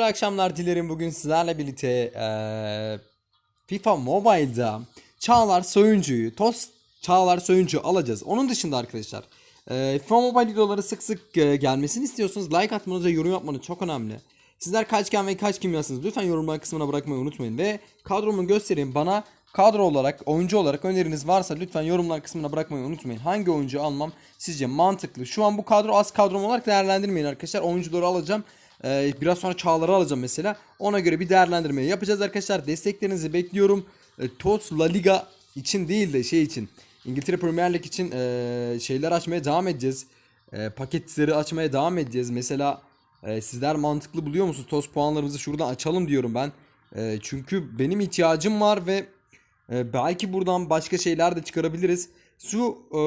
İyi akşamlar dilerim bugün sizlerle birlikte eee, FIFA Mobile'da Çağlar Soyuncu'yu, Toz Çağlar Soyuncu alacağız. Onun dışında arkadaşlar eee, FIFA Mobile videoları sık sık eee, gelmesini istiyorsanız like atmanız ve yorum yapmanız çok önemli. Sizler kaçken ve kaç kimyasınız lütfen yorumlar kısmına bırakmayı unutmayın ve kadromu göstereyim bana kadro olarak oyuncu olarak öneriniz varsa lütfen yorumlar kısmına bırakmayı unutmayın. Hangi oyuncu almam sizce mantıklı? Şu an bu kadro az kadrom olarak değerlendirmeyin arkadaşlar. Oyuncuları alacağım. Ee, biraz sonra Çağlar'ı alacağım mesela. Ona göre bir değerlendirme yapacağız arkadaşlar. Desteklerinizi bekliyorum. Ee, TOTS La Liga için değil de şey için. İngiltere Premier Lig için ee, şeyler açmaya devam edeceğiz. Ee, paketleri açmaya devam edeceğiz. Mesela ee, sizler mantıklı buluyor musunuz? TOS puanlarımızı şuradan açalım diyorum ben. Ee, çünkü benim ihtiyacım var ve e, belki buradan başka şeyler de çıkarabiliriz. Şu e,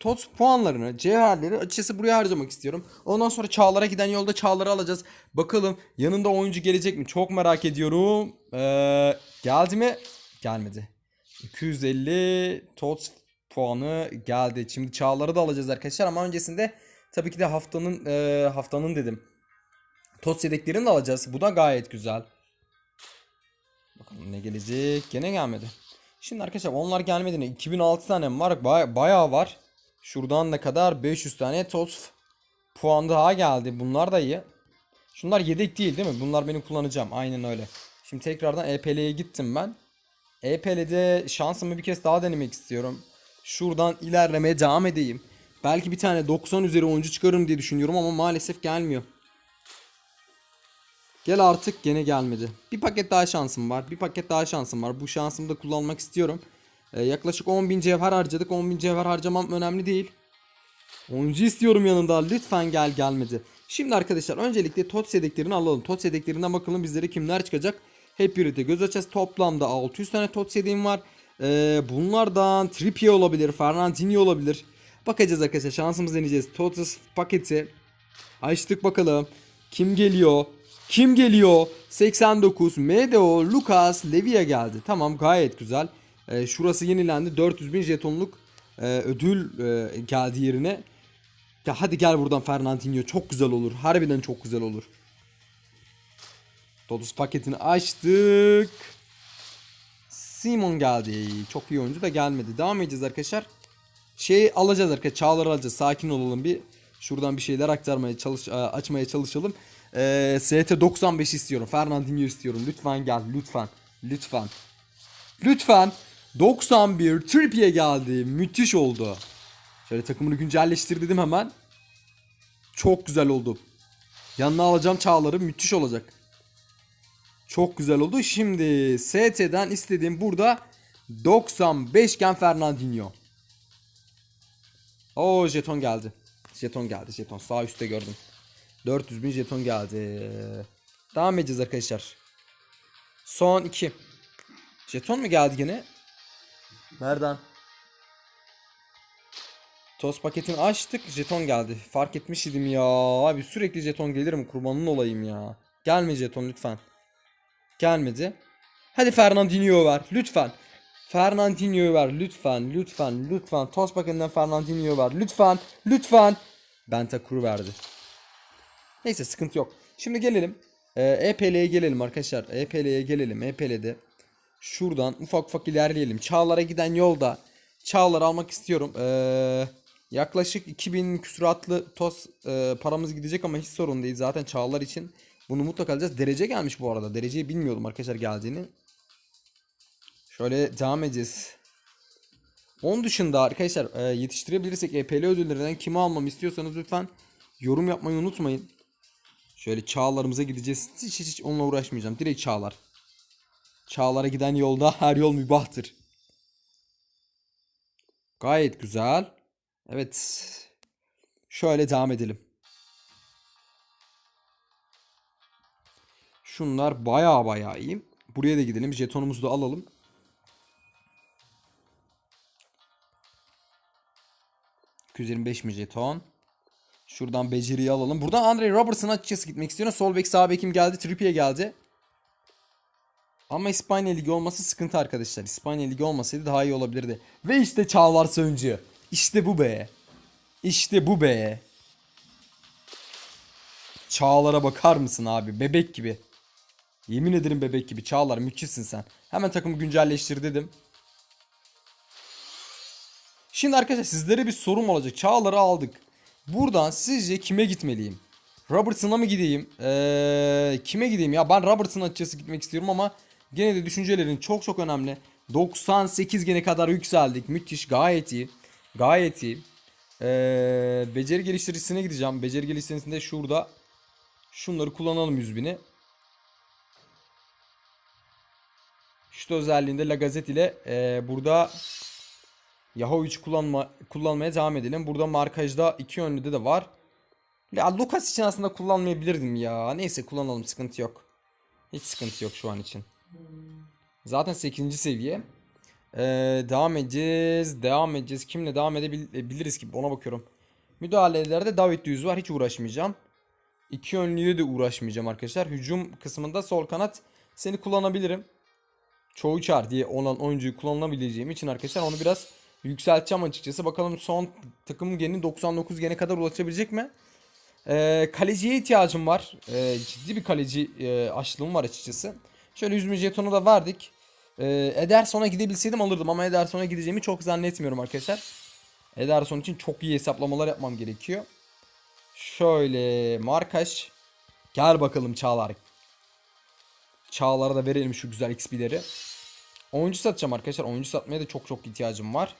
TOS puanlarını, cevherleri açıkçası buraya harcamak istiyorum. Ondan sonra Çağlar'a giden yolda Çağlar'ı alacağız. Bakalım yanında oyuncu gelecek mi? Çok merak ediyorum. Ee, geldi mi? Gelmedi. 250 TOTS puanı geldi. Şimdi Çağlar'ı da alacağız arkadaşlar ama öncesinde tabii ki de haftanın e, haftanın dedim. TOTS yedeklerini de alacağız. Bu da gayet güzel. Bakalım ne gelecek. Gene gelmedi. Şimdi arkadaşlar onlar gelmedi ne? 2006 tane var? Baya, bayağı var. Şuradan ne kadar? 500 tane TOTS puan daha geldi. Bunlar da iyi. Şunlar yedek değil değil mi? Bunlar benim kullanacağım. Aynen öyle. Şimdi tekrardan EPL'ye gittim ben. EPL'de şansımı bir kez daha denemek istiyorum. Şuradan ilerlemeye devam edeyim. Belki bir tane 90 üzeri oyuncu çıkarırım diye düşünüyorum ama maalesef gelmiyor. Gel artık gene gelmedi. Bir paket daha şansım var. Bir paket daha şansım var. Bu şansımı da kullanmak istiyorum. Ee, yaklaşık 10.000 cevher harcadık. 10.000 cevher harcamam önemli değil. Oyuncu istiyorum yanında. Lütfen gel gelmedi. Şimdi arkadaşlar öncelikle TOTS yedeklerini alalım. TOTS yedeklerinden bakalım bizlere kimler çıkacak. Hep birlikte göz açacağız. Toplamda 600 tane TOTS yedeğim var. Ee, bunlardan Trippier olabilir. Fernandinho olabilir. Bakacağız arkadaşlar. Şansımızı deneyeceğiz. TOTS paketi. Açtık bakalım. Kim geliyor? Kim geliyor? 89 Medeo Lucas Levia geldi. Tamam gayet güzel. Ee, şurası yenilendi. 400 bin jetonluk e, ödül e, geldi yerine. Ya hadi gel buradan Fernandinho. Çok güzel olur. Harbiden çok güzel olur. Totus paketini açtık. Simon geldi. Çok iyi oyuncu da gelmedi. Devam edeceğiz arkadaşlar. Şey alacağız arkadaşlar. Çağlar alacağız. Sakin olalım bir. Şuradan bir şeyler aktarmaya çalış e, açmaya çalışalım. Ee, ST 95 istiyorum. Fernandinho istiyorum. Lütfen gel. Lütfen. Lütfen. Lütfen. 91 Trippier geldi. Müthiş oldu. Şöyle takımını güncelleştir dedim hemen. Çok güzel oldu. Yanına alacağım Çağlar'ı. Müthiş olacak. Çok güzel oldu. Şimdi ST'den istediğim burada 95 gen Fernandinho. Oo jeton geldi. Jeton geldi jeton. Sağ üstte gördüm. 400 bin jeton geldi. Devam edeceğiz arkadaşlar. Son 2. Jeton mu geldi gene? Nereden? Toz paketini açtık. Jeton geldi. Fark etmiş idim ya. Abi sürekli jeton gelir mi? Kurbanın olayım ya. Gelme jeton lütfen. Gelmedi. Hadi Fernandinho'yu ver. Lütfen. Fernandinho'yu ver. Lütfen. Lütfen. Lütfen. Toz paketinden Fernandinho'yu ver. Lütfen. Lütfen. Bentancur verdi. Neyse sıkıntı yok. Şimdi gelelim. Ee, EPL'ye gelelim arkadaşlar. EPL'ye gelelim. EPL'de şuradan ufak ufak ilerleyelim. Çağlar'a giden yolda Çağlar almak istiyorum. Ee, yaklaşık 2000 küsuratlı toz e, paramız gidecek ama hiç sorun değil. Zaten Çağlar için bunu mutlaka alacağız. Derece gelmiş bu arada. Dereceyi bilmiyordum arkadaşlar geldiğini. Şöyle devam edeceğiz. Onun dışında arkadaşlar e, yetiştirebilirsek EPL ödüllerinden kimi almamı istiyorsanız lütfen yorum yapmayı unutmayın. Şöyle çağlarımıza gideceğiz. Hiç hiç, hiç onunla uğraşmayacağım. Direkt çağlar. Çağlara giden yolda her yol mübahtır. Gayet güzel. Evet. Şöyle devam edelim. Şunlar baya baya iyi. Buraya da gidelim. Jetonumuzu da alalım. ...225 mi jeton? Şuradan beceriyi alalım. Buradan Andre Robertson'a açıkçası gitmek istiyorum. Sol bek sağ bekim geldi. Trippier geldi. Ama İspanya Ligi olması sıkıntı arkadaşlar. İspanya Ligi olmasaydı daha iyi olabilirdi. Ve işte Çağlar Söncü. İşte bu be. İşte bu be. Çağlar'a bakar mısın abi? Bebek gibi. Yemin ederim bebek gibi. Çağlar müthişsin sen. Hemen takımı güncelleştir dedim. Şimdi arkadaşlar sizlere bir sorum olacak. Çağlar'ı aldık. Buradan sizce kime gitmeliyim? Robertson'a mı gideyim? Ee, kime gideyim ya? Ben Robertson açıkçası gitmek istiyorum ama gene de düşüncelerin çok çok önemli. 98 gene kadar yükseldik. Müthiş. Gayet iyi. Gayet iyi. Ee, beceri geliştiricisine gideceğim. Beceri geliştiricisinde şurada şunları kullanalım 100 bini. Şu özelliğinde La Gazette ile e, burada Yahoo 3 kullanma, kullanmaya devam edelim. Burada markajda iki yönlüde de var. Ya Lucas için aslında kullanmayabilirdim ya. Neyse kullanalım sıkıntı yok. Hiç sıkıntı yok şu an için. Zaten 8. seviye. Ee, devam edeceğiz. Devam edeceğiz. Kimle devam edebiliriz ki? Ona bakıyorum. Müdahalelerde David Düz var. Hiç uğraşmayacağım. İki yönlüye de uğraşmayacağım arkadaşlar. Hücum kısmında sol kanat seni kullanabilirim. Çoğu çar diye olan oyuncuyu kullanabileceğim için arkadaşlar onu biraz yükselteceğim açıkçası. Bakalım son takım geni 99 gene kadar ulaşabilecek mi? Ee, kaleciye ihtiyacım var. Ee, ciddi bir kaleci e, açlığım var açıkçası. Şöyle 100 bin jetonu da verdik. Ee, Ederson'a gidebilseydim alırdım ama Ederson'a gideceğimi çok zannetmiyorum arkadaşlar. Ederson için çok iyi hesaplamalar yapmam gerekiyor. Şöyle markaj. Gel bakalım Çağlar. Çağlar'a da verelim şu güzel XP'leri. Oyuncu satacağım arkadaşlar. Oyuncu satmaya da çok çok ihtiyacım var.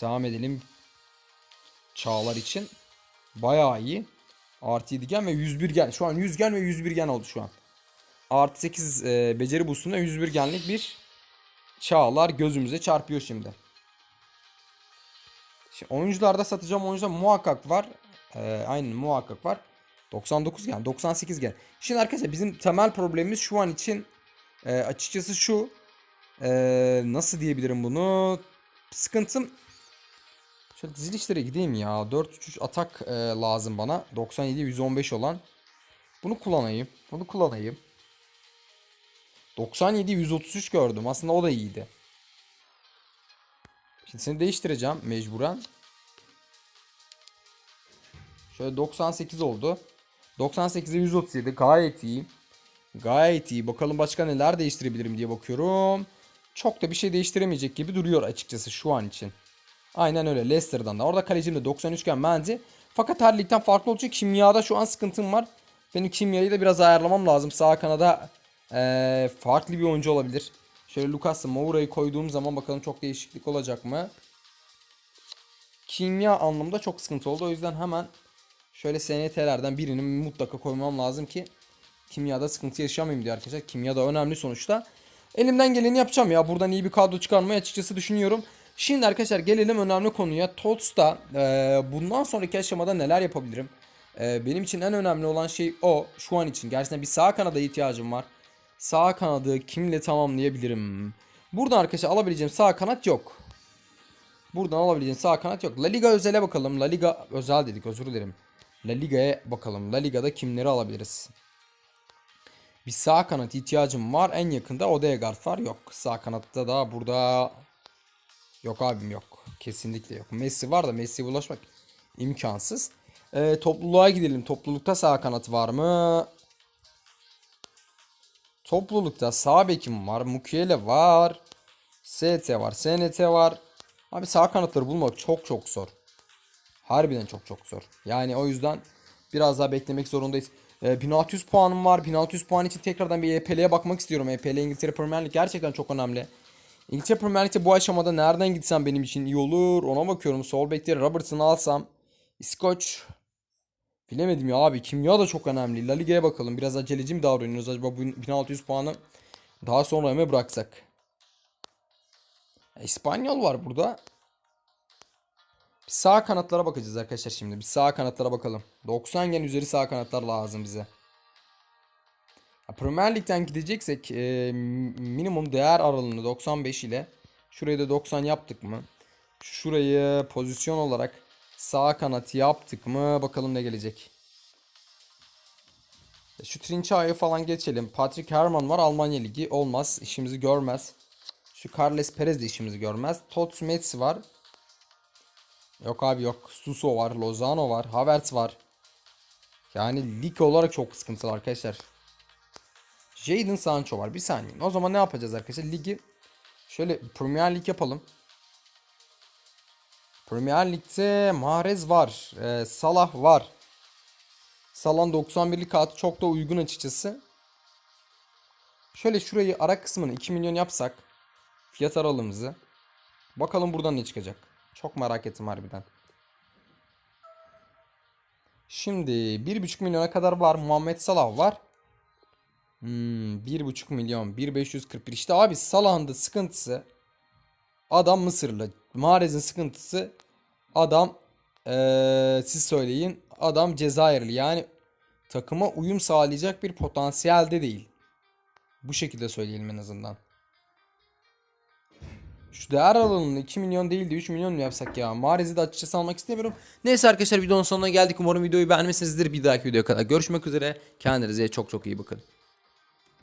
Devam edelim. Çağlar için. Bayağı iyi. Artı 7 gen ve 101 gen. Şu an 100 gen ve 101 gen oldu şu an. Artı 8 e, beceri boostunda 101 genlik bir Çağlar gözümüze çarpıyor şimdi. Şimdi oyuncularda satacağım oyuncular muhakkak var. Ee, aynen muhakkak var. 99 gen, 98 gen. Şimdi arkadaşlar bizim temel problemimiz şu an için e, açıkçası şu. E, nasıl diyebilirim bunu? Sıkıntım Şöyle dizilişlere gideyim ya. 4-3-3 atak e, lazım bana. 97 115 olan. Bunu kullanayım. Bunu kullanayım. 97 133 gördüm. Aslında o da iyiydi. Şimdi seni değiştireceğim mecburen. Şöyle 98 oldu. 98'e 137 gayet iyi. Gayet iyi. Bakalım başka neler değiştirebilirim diye bakıyorum. Çok da bir şey değiştiremeyecek gibi duruyor açıkçası şu an için. Aynen öyle Leicester'dan da. Orada kalecim de 93 iken Menzi. Fakat her ligden farklı olacak. Kimyada şu an sıkıntım var. Benim kimyayı da biraz ayarlamam lazım. Sağ kanada ee, farklı bir oyuncu olabilir. Şöyle Lucas'la Moura'yı koyduğum zaman bakalım çok değişiklik olacak mı? Kimya anlamında çok sıkıntı oldu. O yüzden hemen şöyle SNT'lerden birini mutlaka koymam lazım ki kimyada sıkıntı yaşamayayım diye arkadaşlar. Kimya da önemli sonuçta. Elimden geleni yapacağım ya. Buradan iyi bir kadro çıkarmayı açıkçası düşünüyorum. Şimdi arkadaşlar gelelim önemli konuya. TOTS'ta e, bundan sonraki aşamada neler yapabilirim? E, benim için en önemli olan şey o. Şu an için gerçekten bir sağ kanada ihtiyacım var. Sağ kanadı kimle tamamlayabilirim? Buradan arkadaşlar alabileceğim sağ kanat yok. Buradan alabileceğim sağ kanat yok. La Liga özele bakalım. La Liga özel dedik özür dilerim. La Liga'ya bakalım. La Liga'da kimleri alabiliriz? Bir sağ kanat ihtiyacım var. En yakında Odegaard var. Yok. Sağ kanatta da burada Yok abim yok. Kesinlikle yok. Messi var da Messi'ye ulaşmak imkansız. Ee, topluluğa gidelim. Toplulukta sağ kanat var mı? Toplulukta sağ bekim var. Mukiele var. ST var. SNT var. Abi sağ kanatları bulmak çok çok zor. Harbiden çok çok zor. Yani o yüzden biraz daha beklemek zorundayız. Ee, 1600 puanım var. 1600 puan için tekrardan bir EPL'ye bakmak istiyorum. EPL İngiltere Premier League gerçekten çok önemli. İngiltere Premier Lig'de bu aşamada nereden gitsem benim için iyi olur ona bakıyorum. Sol bekleri Robertson'ı alsam. İskoç. Bilemedim ya abi. Kimya da çok önemli. La Liga'ya bakalım. Biraz aceleci mi davranıyoruz acaba bu 1600 puanı daha sonra mı bıraksak? İspanyol var burada. Bir sağ kanatlara bakacağız arkadaşlar şimdi. Bir sağ kanatlara bakalım. 90 gen üzeri sağ kanatlar lazım bize. Premier Lig'den gideceksek e, minimum değer aralığını 95 ile şurayı da 90 yaptık mı? Şurayı pozisyon olarak sağ kanat yaptık mı? Bakalım ne gelecek. Şu Trinça'yı falan geçelim. Patrick Herman var Almanya Ligi. Olmaz. işimizi görmez. Şu Carles Perez de işimizi görmez. Tots Metz var. Yok abi yok. Suso var. Lozano var. Havertz var. Yani lig olarak çok sıkıntılı arkadaşlar. Jadon Sancho var. Bir saniye. O zaman ne yapacağız arkadaşlar? Ligi şöyle Premier Lig yapalım. Premier Lig'de Mahrez var. Ee, Salah var. Salah'ın 91'lik kartı çok da uygun açıkçası. Şöyle şurayı ara kısmını 2 milyon yapsak. Fiyat aralığımızı. Bakalım buradan ne çıkacak. Çok merak ettim harbiden. Şimdi 1,5 milyona kadar var. Muhammed Salah var. Hmm, 1,5 milyon. 1,541. İşte abi Salah'ın da sıkıntısı adam Mısırlı. Mahrez'in sıkıntısı adam eee, siz söyleyin adam Cezayirli. Yani takıma uyum sağlayacak bir potansiyelde değil. Bu şekilde söyleyelim en azından. Şu değer aralığını 2 milyon değil de 3 milyon mu yapsak ya? Mahrez'i de açıkçası almak istemiyorum. Neyse arkadaşlar videonun sonuna geldik. Umarım videoyu beğenmişsinizdir. Bir dahaki videoya kadar görüşmek üzere. Kendinize çok çok iyi bakın.